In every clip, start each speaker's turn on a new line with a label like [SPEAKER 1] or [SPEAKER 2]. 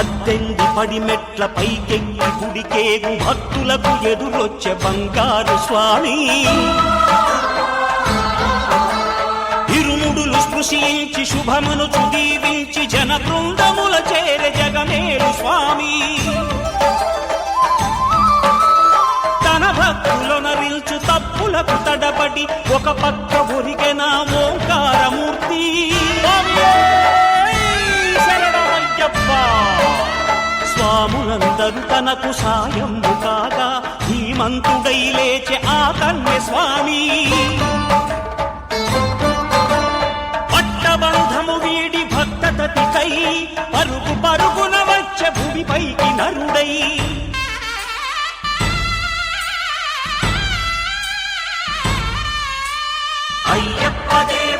[SPEAKER 1] పద్దెంది పడి మెట్ల పైకెక్కి గుడికేగు భక్తులకు ఎదురొచ్చే బంగారు స్వామి. ఇరుముడులు స్పృశించి శుభమును చుదీవించి జన బృందముల చేర జగమేడు స్వామి. తన భక్తులొనరిల్చు తప్పులకు తడబడి ఒక పక్క ఒరిగెన ఓంకారమూర్తి. తనకు సాయము కాగా ధీమంతుడై లేచే ఆ కన్య స్వామి. పట్టబంధము వీడి భక్త తతికై పరుగు పరుగున వచ్చే భూమిపైకి నరుడై. అయ్యప్ప దేవ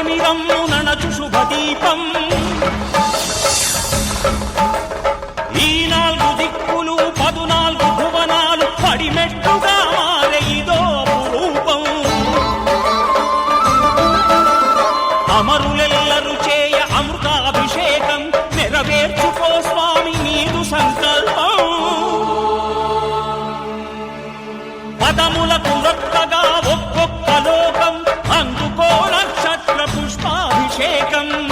[SPEAKER 1] అజ్ఞానతిమిరం నణచు శుభదీపం అభిషేకం